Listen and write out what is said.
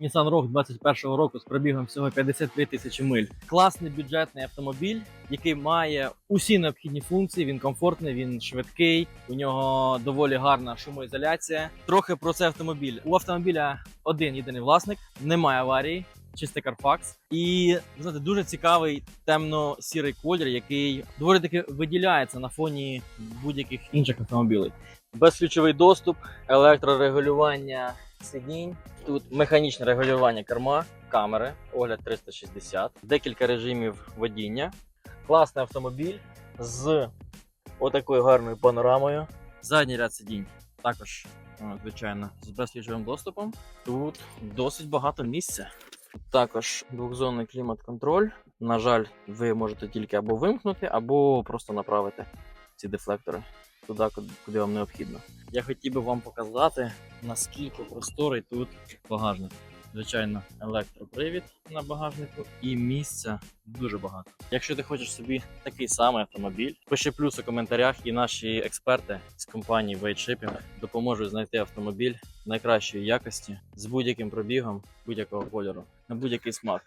Nissan Rogue 21 року з пробігом всього 53 тисячі миль. Класний бюджетний автомобіль, який має усі необхідні функції. Він комфортний, він швидкий. У нього доволі гарна шумоізоляція. Трохи про цей автомобіль. У автомобіля один єдиний власник, немає аварії. Чистий Carfax. І знаєте, дуже цікавий темно-сірий колір, який доволі таки виділяється на фоні будь-яких інших автомобілів. Безключовий доступ, електрорегулювання сидінь. Тут механічне регулювання керма, камери, огляд 360, декілька режимів водіння. Класний автомобіль з отакою гарною панорамою. Задній ряд сидінь також, е, звичайно, з безключовим доступом. Тут досить багато місця. Також двохзонний клімат-контроль. На жаль, ви можете тільки або вимкнути, або просто направити ці дефлектори туди, куди- куди вам необхідно. Я хотів би вам показати, наскільки просторий тут багажник. Звичайно, електропривід на багажнику і місця дуже багато. Якщо ти хочеш собі такий самий автомобіль, пиши плюс у коментарях, і наші експерти з компанії Shipping допоможуть знайти автомобіль найкращої якості з будь-яким пробігом, будь-якого кольору, на будь-який смак.